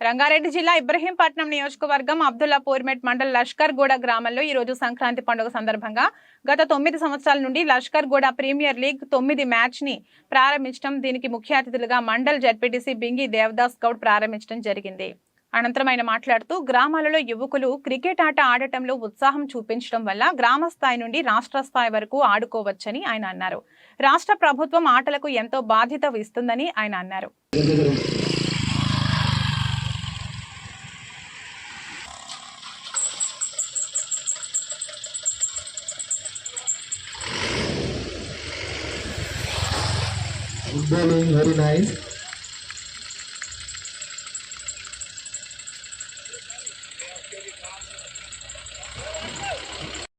రంగారెడ్డి జిల్లా ఇబ్రహీంపట్నం నియోజకవర్గం అబ్దుల్లాపూర్మెట్ మండల్ లష్కర్ గూడ గ్రామంలో ఈ రోజు సంక్రాంతి పండుగ సందర్భంగా గత తొమ్మిది సంవత్సరాల నుండి లష్కర్ గూడ ప్రీమియర్ లీగ్ తొమ్మిది మ్యాచ్ని ప్రారంభించడం దీనికి ముఖ్య అతిథులుగా మండల్ జడ్పీటీసీ బింగి దేవదాస్ గౌడ్ ప్రారంభించడం జరిగింది. అనంతరం ఆయన మాట్లాడుతూ గ్రామాలలో యువకులు క్రికెట్ ఆట ఆడటంలో ఉత్సాహం చూపించడం వల్ల గ్రామ స్థాయి నుండి రాష్ట్ర స్థాయి వరకు ఆడుకోవచ్చని ఆయన అన్నారు. రాష్ట్ర ప్రభుత్వం ఆటలకు ఎంతో బాధ్యత ఇస్తుందని ఆయన అన్నారు. Good bowling, very nice.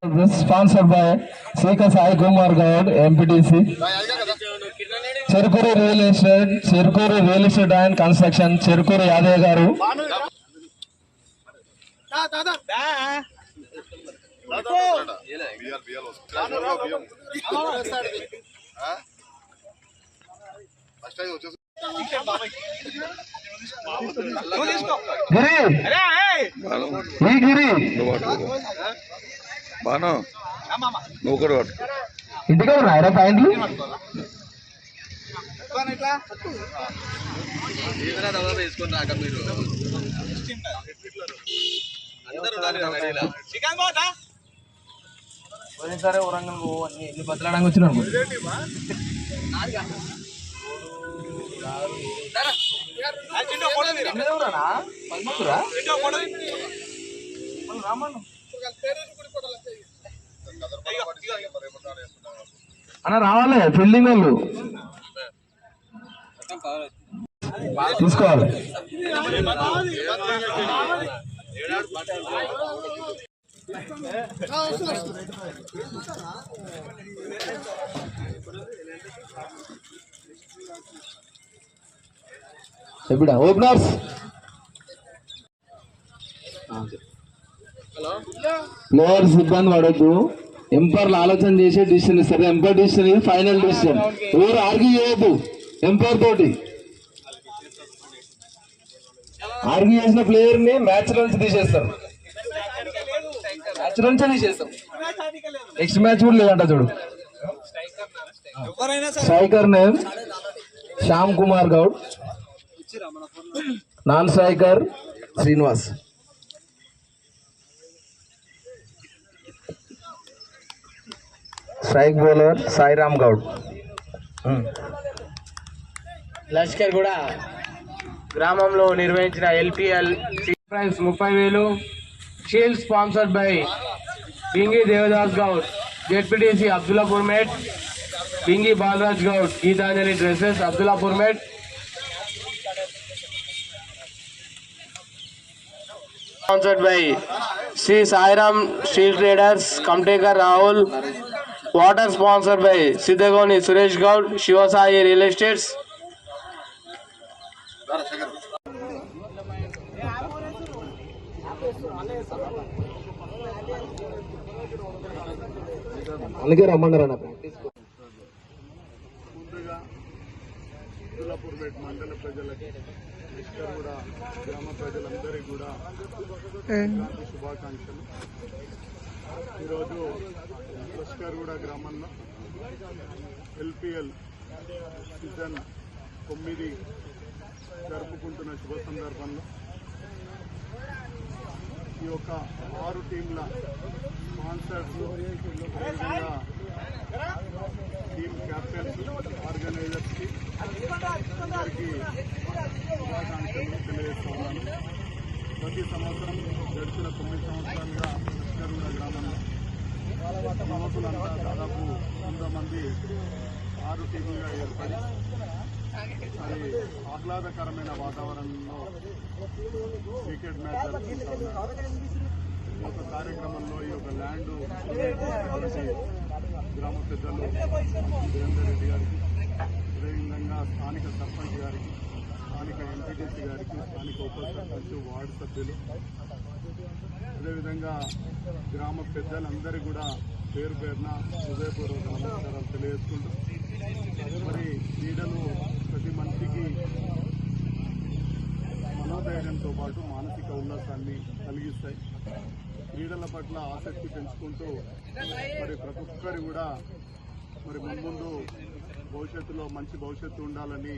This is sponsored by Sika Sai Kumar Gaud, MPTC. Cherukuri Real Estate, Cherukuri Real Estate and Construction, Cherukuri Yadav Garu. First time వచ్చేసి బాను నువ్వు కూడా పట్టు ఇంటికి పాయింట్లు రాక మీరు? సరే వరంగల్ అన్ని ఎన్ని బతలాడానికి వచ్చినాను అన్న రావాలి ఫీల్డింగ్ వాళ్ళు. తీసుకోవాలి. ఎప్పుడా? ఓపెనర్స్! ప్లేయర్స్ ఇబ్బంది పడద్దు. ఎంపైర్లు ఆలోచన చేసే డిసిషన్ ఇస్తారు. ఎంపైర్ డిసిషన్ ఇది ఫైనల్ డిసిషన్. ఎవరు ఆర్గ్యూ చేయొద్దు. ఎంపైర్ తోటి. ఆర్గ్యూ చేసిన ప్లేయర్ని మ్యాచ్ నుంచి తీసేస్తారు. మ్యాచ్ నుంచే తీసేస్తాం నెక్స్ట్ మ్యాచ్ కూడా లేదంట చూడు. Striker name Shyam Kumar Goud. Non striker Srinivas. Strike bowler Sairam Goud. Lashkarguda గ్రామంలో నిర్వహించిన ఎల్పిఎల్ ప్రైజ్ ముప్పై వేలు. Shield sponsored by Bingi Devadas Goud. ZPTC Abdullapur Met. Bingi Balaraj Goud. Geethanjali dresses Abdullapur Met. Sponsored by Shri Sairam steel traders కంటేకర్ Rahul water sponsored by Siddhagoni Suresh Goud Sivasai real estates అందుకే రమ్మన్నారు అబ్దుల్లాపూర్పేట మండల ప్రజలకి ఇష్టం కూడా గ్రామ ప్రజలందరికీ కూడా శుభాకాంక్షలు. ఈరోజు లష్కర్గూడ గ్రామంలో ఎల్పిఎల్ సీజన్ తొమ్మిది జరుపుకుంటున్న శుభ సందర్భంలో ఈ యొక్క ఆరు టీంల స్పాన్సర్స్ అదేవిధంగా టీమ్ క్యాప్టెన్స్ ఆర్గనైజర్స్కి అందరికీ ప్రతి సంవత్సరం గడిచిన తొమ్మిది సంవత్సరాలుగా లష్కరుగూడ గ్రామంలో యువకులంతా దాదాపు వంద మంది ఆరు టీములుగా ఏర్పడి మరి ఆహ్లాదకరమైన వాతావరణంలో క్రికెట్ మ్యాచ్ జరుపుకుంటా ఉన్నారు ఈ యొక్క కార్యక్రమంలో ఈ యొక్క ల్యాండ్ గ్రామ పెద్దలు వీరేందర్ రెడ్డి గారికి అదేవిధంగా స్థానిక సర్పంచ్ గారికి స్థానిక ఎంపీటీసీ గారికి స్థానిక ఉప సర్పంచ్ వార్డు సభ్యులు. అదేవిధంగా గ్రామ పెద్దలందరి కూడా పేరు పేరున హృదయపూర్వక నమస్కారాలు తెలియజేసుకుంటూ మరి క్రీడలు ప్రతి మనిషికి మనోధైర్యంతో పాటు మానసిక ఉల్లాసాన్ని కలిగిస్తాయి. క్రీడల పట్ల ఆసక్తి పెంచుకుంటూ మరి ప్రతి ఒక్కరు కూడా మరి ముందు భవిష్యత్తులో మంచి భవిష్యత్తు ఉండాలని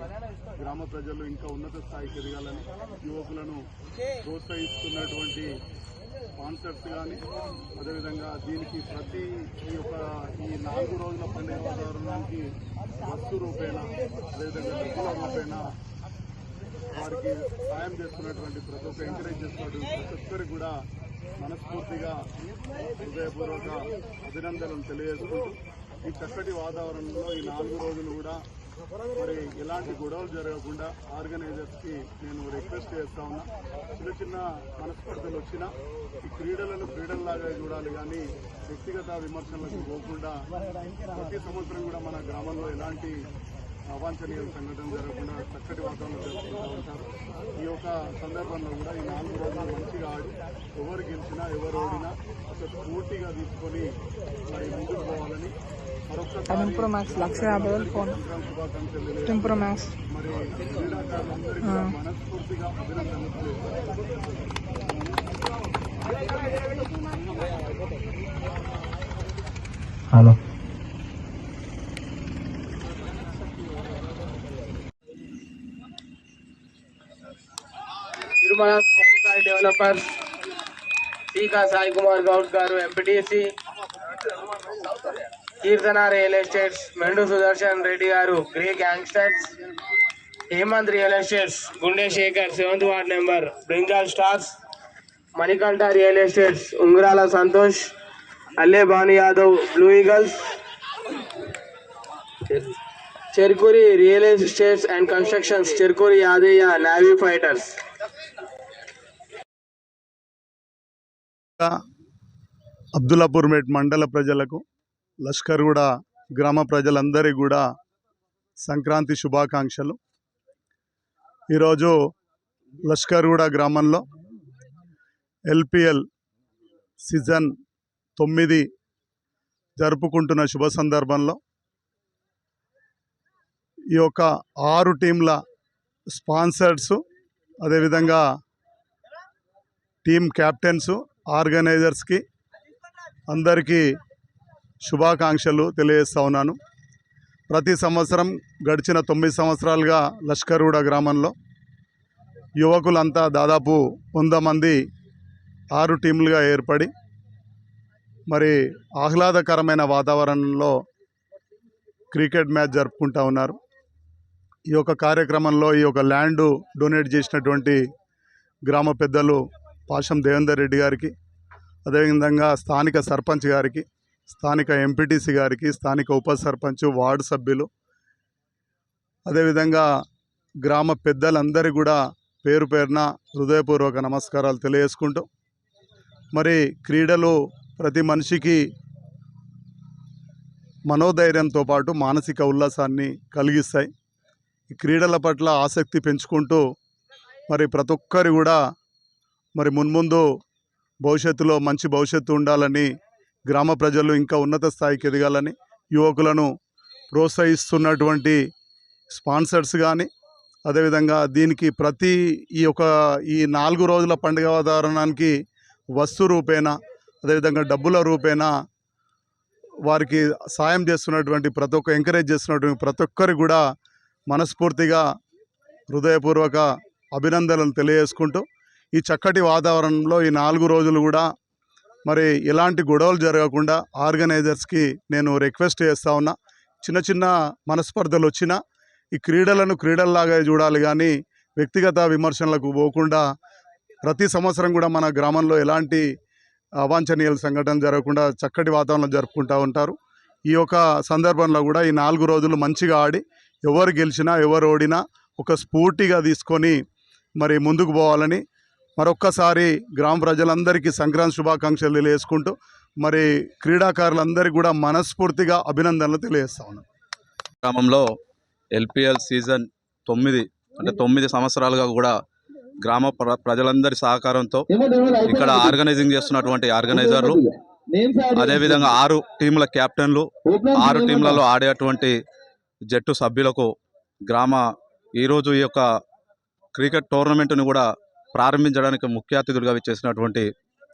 గ్రామ ప్రజలు ఇంకా ఉన్నత స్థాయికి ఎదగాలని యువకులను ప్రోత్సహిస్తున్నటువంటి స్పాన్సర్స్ కానీ అదేవిధంగా దీనికి ప్రతి ఈ యొక్క ఈ నాలుగు రోజుల పండుగ వాతావరణానికి వస్తు రూపేణ అదేవిధంగా డబ్బుల రూపేణ వారికి సాయం చేస్తున్నటువంటి ప్రతి ఒక్క ఎంకరేజ్ చేస్తున్నటువంటి ప్రతి ఒక్కరికి కూడా మనస్ఫూర్తిగా హృదయపూర్వక అభినందనలు తెలియజేసుకుంటూ ఈ చక్కటి వాతావరణంలో ఈ నాలుగు రోజులు కూడా మరి ఎలాంటి గొడవలు జరగకుండా ఆర్గనైజర్స్కి నేను రిక్వెస్ట్ చేస్తా ఉన్నా. చిన్న చిన్న మనస్పర్ధలు వచ్చినా ఈ క్రీడలను క్రీడల్లాగా చూడాలి కానీ వ్యక్తిగత విమర్శలకు పోకుండా ప్రతి సంవత్సరం కూడా మన గ్రామంలో ఎలాంటి అవాంఛనీయ సంఘటన జరగకుండా చక్కటి వాతావరణం జరుపుకుంటూ ఉంటారు. ఈ యొక్క సందర్భంలో కూడా ఈ నాలుగు రోజులు మంచిగా ఆడి ఎవరు గెలిచినా ఎవరు ఓడినా ఒక స్ఫూర్తిగా తీసుకొని మరి ముందుకు పోవాలని మరొకసారి మ్యాక్స్ లక్ష యాభై వేలు ఫోన్. సంక్రాంతి శుభాకాంక్షలు మరి క్రీడాకారులందరికీ మనస్ఫూర్తిగా అభినందనలు. హలో తిరుమల సాయి డెవలపర్స్ టీకా సాయి కుమార్ గౌడ్ గారు MPTC Keerthana real estates Mendu Sudarshan Reddy garu grey gangsters. Hemanth real estates Gunde Shekar seventh ward number brinjal stars. Manikanta real estates Ungarala Santosh Alle Bhanu Yadav blue eagles. Cherkuri real estates and constructions Cherkuri Yadaiah navy fighters. Abdullapurmet మండల ప్రజలకు లష్కర్గూడ గ్రామ ప్రజలందరికీ కూడా సంక్రాంతి శుభాకాంక్షలు. ఈరోజు లష్కర్గూడ గ్రామంలో LPL season తొమ్మిది జరుపుకుంటున్న శుభ సందర్భంలో ఈ యొక్క ఆరు టీంల స్పాన్సర్స్ అదేవిధంగా టీం క్యాప్టెన్సు ఆర్గనైజర్స్కి అందరికీ శుభాకాంక్షలు తెలియజేస్తా ఉన్నాను. ప్రతి సంవత్సరం గడిచిన తొమ్మిది సంవత్సరాలుగా లష్కరూడ గ్రామంలో యువకులంతా దాదాపు వంద మంది ఆరు టీంలుగా ఏర్పడి మరి ఆహ్లాదకరమైన వాతావరణంలో క్రికెట్ మ్యాచ్ జరుపుకుంటా ఉన్నారు. ఈ యొక్క కార్యక్రమంలో ఈ యొక్క ల్యాండ్ డొనేట్ చేసినటువంటి గ్రామ పెద్దలు పాషం దేవేందర్ రెడ్డి గారికి అదేవిధంగా స్థానిక సర్పంచ్ గారికి స్థానిక ఎంపీటీసీ గారికి స్థానిక ఉప సర్పంచ్ వార్డు సభ్యులు అదేవిధంగా గ్రామ పెద్దలందరికీ కూడా పేరు పేరున హృదయపూర్వక నమస్కారాలు తెలియజేసుకుంటూ మరి క్రీడలు ప్రతి మనిషికి మనోధైర్యంతో పాటు మానసిక ఉల్లాసాన్ని కలిగిస్తాయి. ఈ క్రీడల పట్ల ఆసక్తి పెంచుకుంటూ మరి ప్రతి ఒక్కరు కూడా మరి మున్ముందు భవిష్యత్తులో మంచి భవిష్యత్తు ఉండాలని గ్రామ ప్రజలు ఇంకా ఉన్నత స్థాయికి ఎదగాలని యువకులను ప్రోత్సహిస్తున్నటువంటి స్పాన్సర్స్ కానీ అదేవిధంగా దీనికి ప్రతి ఈ యొక్క ఈ నాలుగు రోజుల పండుగ వాతావరణానికి వస్తు రూపేణా అదేవిధంగా డబ్బుల రూపేణా వారికి సాయం చేస్తున్నటువంటి ప్రతి ఒక్క ఎంకరేజ్ చేస్తున్నటువంటి ప్రతి ఒక్కరికి కూడా మనస్ఫూర్తిగా హృదయపూర్వక అభినందనలు తెలియజేసుకుంటూ ఈ చక్కటి వాతావరణంలో ఈ నాలుగు రోజులు కూడా మరి ఎలాంటి గొడవలు జరగకుండా ఆర్గనైజర్స్కి నేను రిక్వెస్ట్ చేస్తూ ఉన్నా. చిన్న చిన్న మనస్పర్ధలు వచ్చినా ఈ క్రీడలను క్రీడల్లాగా చూడాలి కానీ వ్యక్తిగత విమర్శలకు పోకుండా ప్రతి సంవత్సరం కూడా మన గ్రామంలో ఎలాంటి అవాంఛనీయ సంఘటన జరగకుండా చక్కటి వాతావరణం జరుపుకుంటూ ఉంటారు. ఈ యొక్క సందర్భంలో కూడా ఈ నాలుగు రోజులు మంచిగా ఆడి ఎవరు గెలిచినా ఎవరు ఓడినా ఒక స్ఫూర్తిగా తీసుకొని మరి ముందుకు పోవాలని మరొక్కసారి గ్రామ ప్రజలందరికీ సంక్రాంతి శుభాకాంక్షలు తెలియజేసుకుంటూ మరి క్రీడాకారులందరికీ కూడా మనస్ఫూర్తిగా అభినందనలు తెలియజేస్తా ఉన్నాం. గ్రామంలో ఎల్పిఎల్ సీజన్ తొమ్మిది అంటే తొమ్మిది సంవత్సరాలుగా కూడా గ్రామ ప్ర- ప్రజలందరి సహకారంతో ఇక్కడ ఆర్గనైజింగ్ చేస్తున్నటువంటి ఆర్గనైజర్లు అదేవిధంగా ఆరు టీంల కెప్టెన్లు ఆరు టీంలలో ఆడేటువంటి జట్టు సభ్యులకు గ్రామ ఈరోజు ఈ యొక్క క్రికెట్ టోర్నమెంట్ను కూడా ప్రారంభించడానికి ముఖ్య అతిథులుగా విచ్చేసినటువంటి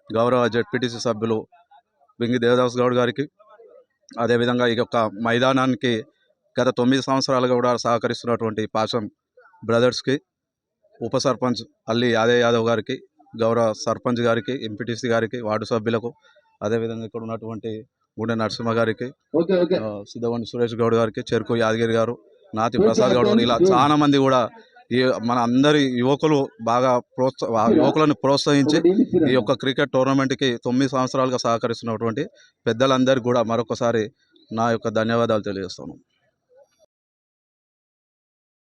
గౌరవ జెడ్పీటీసీ సభ్యులు బింగి దేవదాస్ గౌడ్ గారికి. అదేవిధంగా ఈ యొక్క మైదానానికి గత తొమ్మిది సంవత్సరాలుగా కూడా సహకరిస్తున్నటువంటి పాశం బ్రదర్స్కి ఉప సర్పంచ్ అల్లి యాదవ్ యాదవ్ గారికి గౌరవ సర్పంచ్ గారికి ఎంపీటీసీ గారికి వార్డు సభ్యులకు అదేవిధంగా ఇక్కడ ఉన్నటువంటి గుండె నరసింహ గారికి ఆ, సిద్ధవని సురేష్ గౌడ్ గారికి చెరుకు యాదగిరి గారు నాతి ప్రసాద్ గౌడ్ గారు ఇలా చాలా మంది కూడా ఈ మన అందరి యువకులు బాగా ప్రోత్స యువకులను ప్రోత్సహించి ఈ యొక్క క్రికెట్ టోర్నమెంట్కి తొమ్మిది సంవత్సరాలుగా సహకరిస్తున్నటువంటి పెద్దలందరికీ కూడా మరొకసారి నా యొక్క ధన్యవాదాలు తెలియజేస్తాను